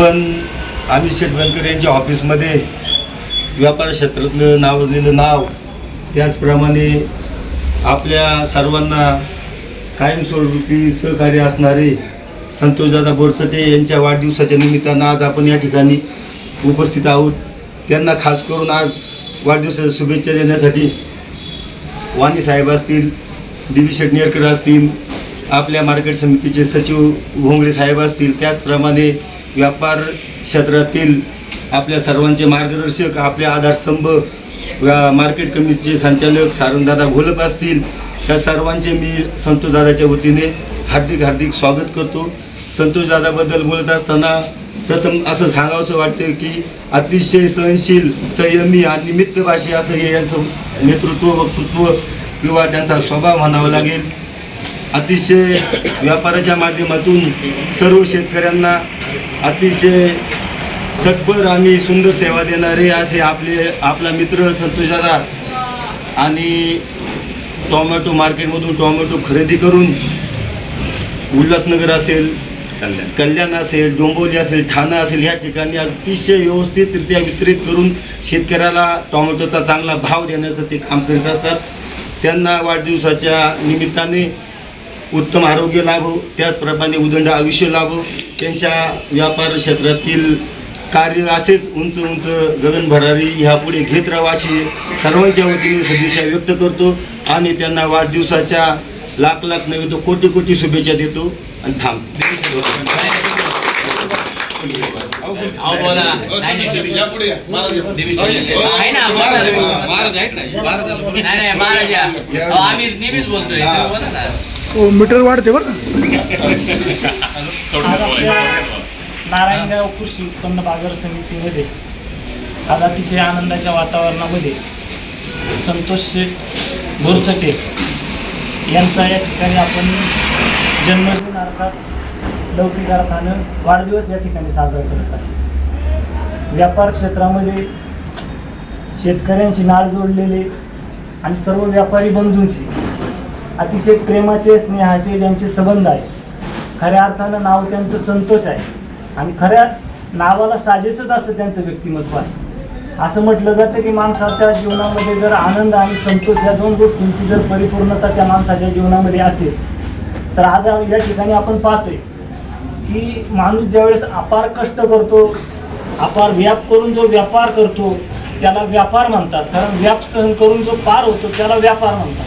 पण आम्ही शेटबंकर यांच्या ऑफिसमध्ये व्यापार क्षेत्रातलं नावाजलेलं नाव त्याचप्रमाणे आपल्या सर्वांना कायमस्वरूपी सहकार्य असणारे संतोषदादा बोरसटे यांच्या वाढदिवसाच्या निमित्तानं आज आपण या ठिकाणी उपस्थित आहोत. त्यांना खास करून आज वाढदिवसाच्या शुभेच्छा देण्यासाठी वाणी साहेब असतील डी व्ही शेटनेरकर असतील आपल्या मार्केट समितीचे सचिव भोंगळे साहेब असतील त्याचप्रमाणे व्यापार क्षेत्रातील आपल्या सर्वांचे मार्गदर्शक आपले आधारस्तंभ व्या मार्केट कमिटीचे संचालक सारंगदादा घोलप असतील त्या सर्वांचे मी संतोषदादाच्या वतीने हार्दिक हार्दिक स्वागत करतो. संतोषदादाबद्दल बोलत असताना प्रथम असं सांगावंसं वाटतं की अतिशय सहनशील संयमी आणि मित्तभाषी असं हे यांचं नेतृत्व वक्तृत्व किंवा त्यांचा स्वभाव म्हणावा लागेल. अतिशय व्यापाराच्या माध्यमातून सर्व शेतकऱ्यांना अतिशय तत्पर आणि सुंदर सेवा देणारे असे आपले आपला मित्र संतोषदादा आणि टोमॅटो मार्केटमधून टोमॅटो खरेदी करून उल्हासनगर असेल कल्याण असेल डोंबिवली असेल ठाणा असेल ह्या ठिकाणी अतिशय व्यवस्थितरित्या वितरित करून शेतकऱ्याला टोमॅटोचा चांगला भाव देण्याचं ते काम करीत असतात. त्यांना वाढदिवसाच्या निमित्ताने उत्तम आरोग्य लाभो त्याचप्रमाणे उदंड आयुष्य लाभो. त्यांच्या व्यापार क्षेत्रातील कार्य असेच उंच उंच गगन भरारी ह्यापुढे घेत राहावं अशी सर्वांच्या वतीने सदिच्छा व्यक्त करतो आणि त्यांना वाढदिवसाच्या लाख लाख नव्हे तर कोटी कोटी शुभेच्छा देतो आणि अहो, आम्ही नेहमीच बोलतोय. हा. मीटर वाढते बरं का आज आपल्या नारायणगाव कृषी उत्पन्न बाजार समितीमध्ये आज अतिशय आनंदाच्या वातावरणामध्ये संतोष शेठ बोरचटे यांचा या ठिकाणी आपण जन्मदिन अर्थात लौकिक अर्थानं वाढदिवस या ठिकाणी साजरा करत आहे व्यापार क्षेत्रामध्ये शेतकऱ्यांची नाळ जोडलेले आणि सर्व व्यापारी बंधूंशी अतिशय प्रेमाचे स्नेहाचे ज्यांचे संबंध आहे. खऱ्या अर्थानं नाव त्यांचं संतोष आहे. आणि खऱ्या नावाला साजेसच असं त्यांचं व्यक्तिमत्व आहे. असं म्हटलं जातं की माणसाच्या जीवनामध्ये जर आनंद आणि संतोष या दोन गोष्टींची जर परिपूर्णता त्या माणसाच्या जीवनामध्ये असेल तर आज या ठिकाणी आपण पाहतोय की माणूस ज्यावेळेस अपार कष्ट करतो अपार व्याप करून जो व्यापार करतो त्याला व्यापार म्हणतात. कारण व्याप सहन करून जो पार होतो त्याला व्यापार म्हणतात.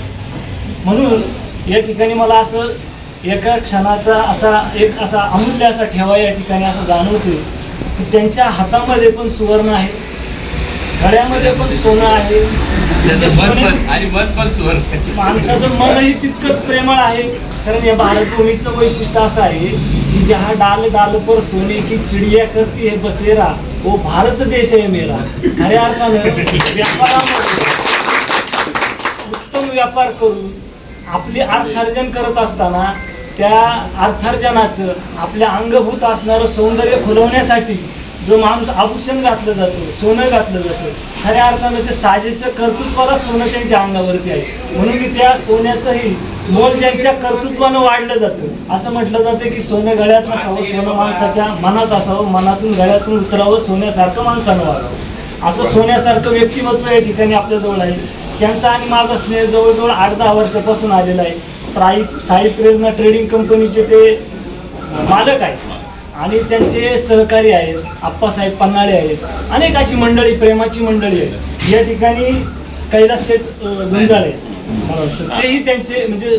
म्हणून या ठिकाणी मला असं एका क्षणाचा असा एक असा अमूल्य असा ठेवा या ठिकाणी असं जाणवतोय की त्यांच्या हातामध्ये पण सुवर्ण आहे गळ्यामध्ये पण सोनं आहे. त्याचं मन पण आणि मन पण सुवर्ण. माणसाचं मनही तितकंच प्रेमळ आहे कारण या भारतभूमीचं वैशिष्ट्य असं आहे की जहा डाल डाल पर सोने की चिडिया करती है बसेरा वो भारत देश आहे मेरा. खऱ्या अर्थानं व्यापारामध्ये उत्तम व्यापार करून आपले अर्थार्जन करत असताना त्या अर्थार्जनाचं आपल्या अंगभूत असणारं सौंदर्य खुलवण्यासाठी जो माणूस आभूषण घातलं जातं सोनं घातलं जातं खऱ्या अर्थानं ते साजेसं कर्तृत्वाला सोनं त्यांच्या अंगावरती आहे. म्हणून की त्या सोन्याचंही मोल ज्यांच्या कर्तृत्वानं वाढलं जातं असं म्हटलं जातं की सोनं गळ्यात नसावं सोनं माणसाच्या मनात असावं मनातून गळ्यातून उतरावं सोन्यासारखं माणसानं वागावं. असं सोन्यासारखं व्यक्तिमत्व या ठिकाणी आपल्याजवळ आहे. त्यांचा आणि माझा स्नेह जवळजवळ आठ दहा वर्षापासून आलेला आहे. साई साई प्रेरणा ट्रेडिंग कंपनीचे ते मालक आहेत. आणि त्यांचे सहकारी आहेत आप्पासाहेब पन्हाळे आहेत. अनेक अशी मंडळी प्रेमाची मंडळी आहे या ठिकाणी कैलास अं, गुंजाळे मला वाटतं. तेही त्यांचे म्हणजे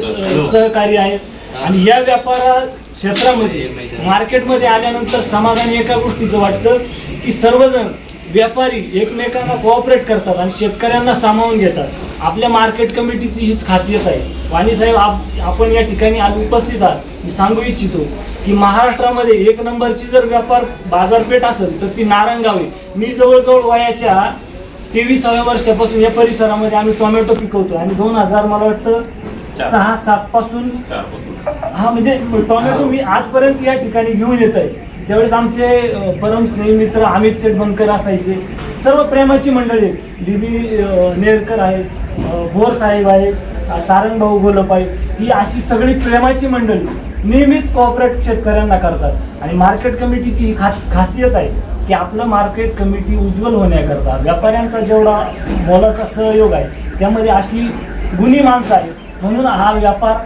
सहकारी आहेत. आणि या व्यापारा क्षेत्रामध्ये मार्केटमध्ये आल्यानंतर समाधानी एका गोष्टीचं वाटतं की सर्वजण व्यापारी एकमेकांना कोऑपरेट करतात आणि शेतकऱ्यांना सामावून घेतात. आपल्या मार्केट कमिटीची हीच खासियत आहे. वाणी साहेब आप आपण या ठिकाणी आज उपस्थित आहात. मी सांगू इच्छितो की महाराष्ट्रामध्ये एक नंबरची जर व्यापार बाजारपेठ असेल तर ती नारंगाव आहे. मी जवळजवळ वयाच्या तेविसाव्या वर्षापासून या परिसरामध्ये आम्ही टोमॅटो पिकवतो आणि दोन हजार मला वाटतं सहा सात पासून हा म्हणजे टोमॅटो मी आजपर्यंत या ठिकाणी घेऊन येत आहे त्यावेळेस आमचे परम स्नेही मित्र अमित शेठ असायचे. सर्व प्रेमाची मंडळी आहेत. डी बी नेरकर आहेत भोर साहेब आहेत सारंगभाऊ गोलप आहे ही अशी सगळी प्रेमाची मंडळी नेहमीच कॉपरेट शेतकऱ्यांना करतात. आणि मार्केट कमिटीची ही खास खासियत आहे की आपलं मार्केट कमिटी उज्ज्वल होण्याकरता व्यापाऱ्यांचा जेवढा मोलाचा सहयोग आहे त्यामध्ये अशी गुणी माणसं आहेत. म्हणून हा व्यापार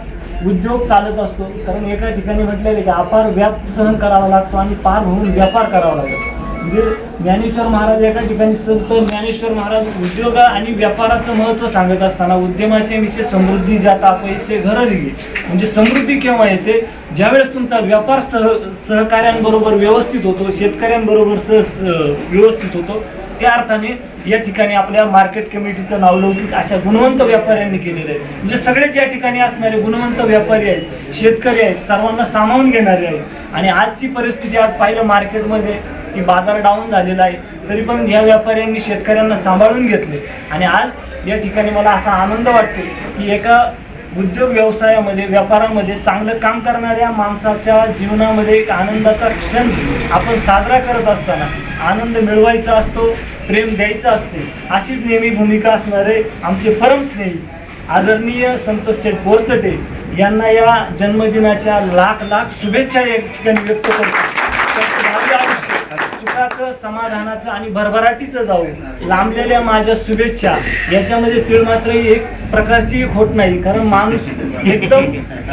उद्योग चालत असतो. कारण एका ठिकाणी म्हटलेलं आहे की अपार व्याप सहन करावा लागतो आणि पार होऊन व्यापार करावा लागतो. म्हणजे ज्ञानेश्वर महाराज एका ठिकाणी संत ज्ञानेश्वर महाराज उद्योग आणि व्यापाराचं महत्त्व सांगत असताना उद्यमाचे विषय समृद्धी जाता पैसे घर लिहिले. म्हणजे समृद्धी केव्हा येते? ज्यावेळेस तुमचा व्यापार सह सहकाऱ्यांबरोबर व्यवस्थित होतो शेतकऱ्यांबरोबर सह व्यवस्थित होतो त्या अर्थाने या ठिकाणी आपल्या मार्केट कमिटीचं नावलौकिक अशा गुणवंत व्यापाऱ्यांनी केलेलं आहे. म्हणजे सगळेच या ठिकाणी असणारे गुणवंत व्यापारी आहेत शेतकरी आहेत सर्वांना सामावून घेणारे आहेत. आणि आजची परिस्थिती आज पाहिलं मार्केटमध्ये की बाजार डाऊन झालेला आहे तरी पण या व्यापाऱ्यांनी शेतकऱ्यांना सांभाळून घेतले. आणि आज या ठिकाणी मला असा आनंद वाटतो की एका उद्योग व्यवसायामध्ये व्यापारामध्ये चांगलं काम करणाऱ्या माणसाच्या जीवनामध्ये एक आनंदाचा क्षण आपण साजरा करत असताना आनंद मिळवायचा असतो प्रेम द्यायचं असते. अशीच नेहमी भूमिका असणारे आमचे परमस्नेही आदरणीय संतोष शेठ बोरचटे यांना या जन्मदिनाच्या लाख लाख शुभेच्छा या ठिकाणी व्यक्त करतो. सुखाचं समाधानाचं आणि भरभराटीचं जाऊ. लांबलेल्या माझ्या शुभेच्छा. याच्यामध्ये तीळ मात्र एक प्रकारची खोट नाही. कारण माणूस एकदम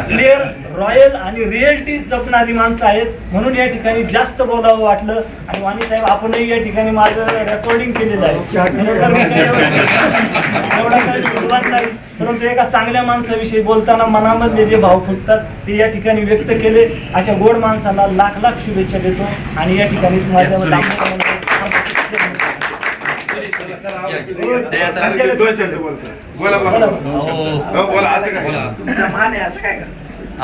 क्लिअर रॉयल आणि रिअलिटी जपणारी माणसं आहेत. म्हणून या ठिकाणी जास्त बोलावं वाटलं. आणि वाणी साहेब आपणही या ठिकाणी माझं रेकॉर्डिंग केलेलं आहे. एवढं- काही नाही. परंतु एका चांगल्या माणसाविषयी बोलताना मनामधले जे भाव फुटतात ते या ठिकाणी व्यक्त केले अशा गोड माणसाला लाख लाख शुभेच्छा देतो आणि या ठिकाणी माझ्या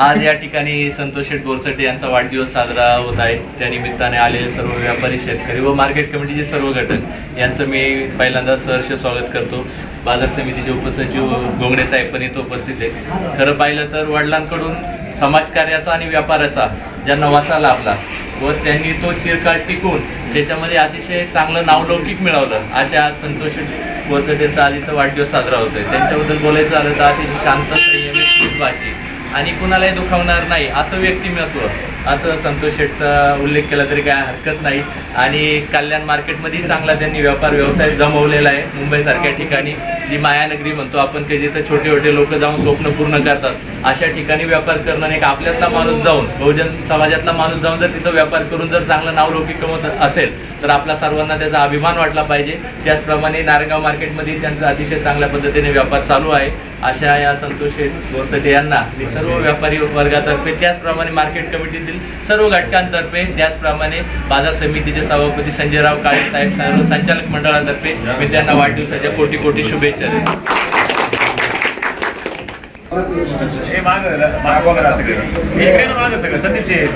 आज या ठिकाणी संतोष शेठ गोरसटे यांचा वाढदिवस साजरा होत आहे. त्या निमित्ताने आलेले सर्व व्यापारी शेतकरी व मार्केट कमिटीचे सर्व घटक यांचं मी पहिल्यांदा सहर्ष स्वागत करतो. बाजार समितीचे उपसचिव गोंगडे साहेब पण इथं उपस्थित आहे खरं पाहिलं तर वडिलांकडून समाजकार्याचा आणि व्यापाराचा ज्यांना वासा लाभला व त्यांनी तो चिरकाळ टिकून त्याच्यामध्ये अतिशय चांगलं नावलौकिक मिळवलं अशा आज संतोष बोरसटेचा आज इथं वाढदिवस साजरा होतोय. त्यांच्याबद्दल बोलायचं झालं तर अतिशय शांत संयमित भाषी आणि कुणालाही दुखावणार नाही असं व्यक्तिमत्व. असं संतोष शेठचा उल्लेख केला तरी काय हरकत नाही. आणि कल्याण मार्केटमध्येही चांगला त्यांनी व्यापार व्यवसाय जमवलेला आहे मुंबईसारख्या ठिकाणी. जी मायानगरी म्हणतो आपण की जिथं छोटे छोटे लोक जाऊन स्वप्न पूर्ण करतात. अशा ठिकाणी व्यापार करणं एक आपल्यातला माणूस जाऊन बहुजन समाजातला माणूस जाऊन जर तिथं व्यापार करून जर चांगलं नावलौकिक कमवत असेल तर आपला सर्वांना त्याचा अभिमान वाटला पाहिजे. त्याचप्रमाणे नारायणगाव मार्केटमध्ये त्यांचा अतिशय चांगल्या पद्धतीने व्यापार चालू आहे. अशा या संतोष बोरतटे यांना मी सर्व व्यापारी वर्गातर्फे त्याचप्रमाणे मार्केट कमिटीतील सर्व घटकांतर्फे त्याचप्रमाणे बाजार समितीचे सभापती संजयराव काळे साहेब सर्व संचालक मंडळातर्फे मी त्यांना वाढदिवसाच्या कोटी कोटी शुभेच्छा देतो.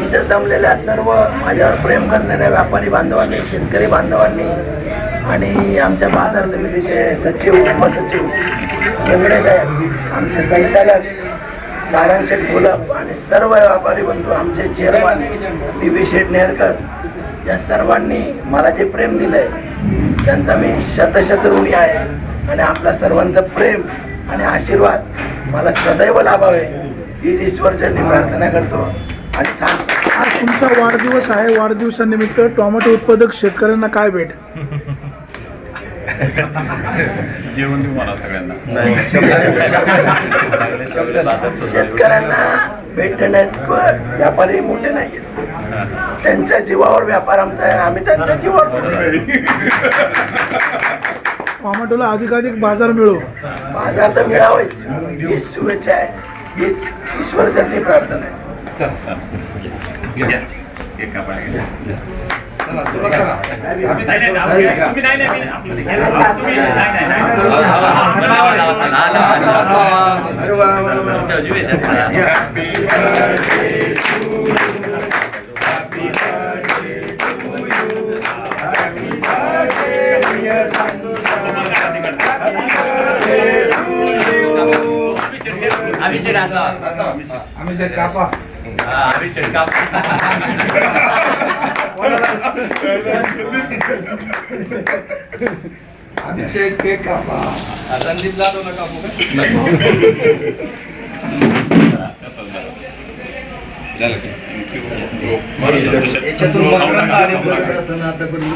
इथं जमलेल्या सर्व माझ्यावर प्रेम करणाऱ्या व्यापारी बांधवांनी शेतकरी बांधवांनी आणि आमच्या बाजार समितीचे सचिव उपसचिव एवढे काय? आमचे संचालक सारंग शेठ आणि सर्व व्यापारी बंधू आमचे चेअरमन बी बी शेठ नेरकर या सर्वांनी मला जे प्रेम दिलंय त्यांचा मी शतशत ऋणी आहे आणि आपल्या सर्वांचं प्रेम आणि आशीर्वाद मला सदैव लाभावे. हीच ईश्वरचरणी प्रार्थना करतो आणि आज तुमचा वाढदिवस आहे. वाढदिवसानिमित्त टोमॅटो उत्पादक शेतकऱ्यांना काय भेट? शेतकऱ्यांना भेट देण्यात व्यापारी मोठे नाही आहेत त्यांच्या जीवावर व्यापार आमचा आहे आम्ही त्यांच्या जीवावर. टोमॅटोला अधिकाधिक बाजार मिळो. बाजार तर मिळावेच. हीच शुभेच्छा आहे. हीच ईश्वरचरणी प्रार्थना आहे. अभिषेक आता अभिषेक कापा अभिषेक कापा संदीप जाधव नका कापू का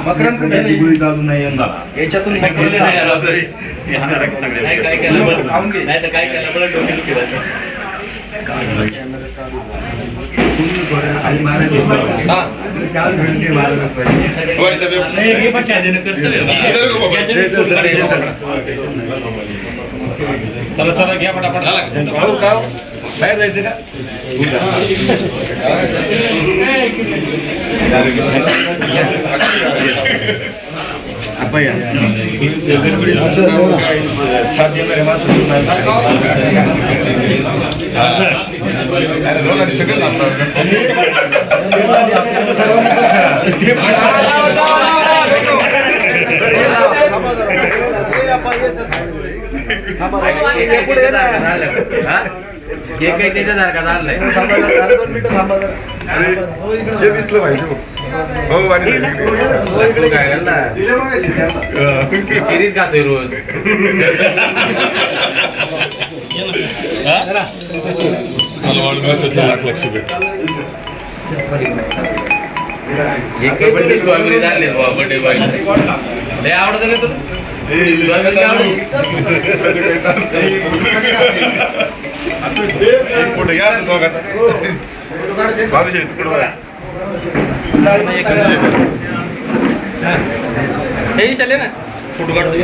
मकरांची गोळी चालू नाही यांना. याच्यातून काय आणि मारायचं बरं. चार घंटे चला चला घ्या पटापट भाऊ का बाहेर जायचं का आपण या. हे काही काय साथ हे दिसलं पाहिजे हो. हो वाणी चिरीज खातोय रोज झाले बर्थडे बॉय लय आवडत ना तुला एक फोटो घ्या. हे चालले ना. फोटो काढतो घे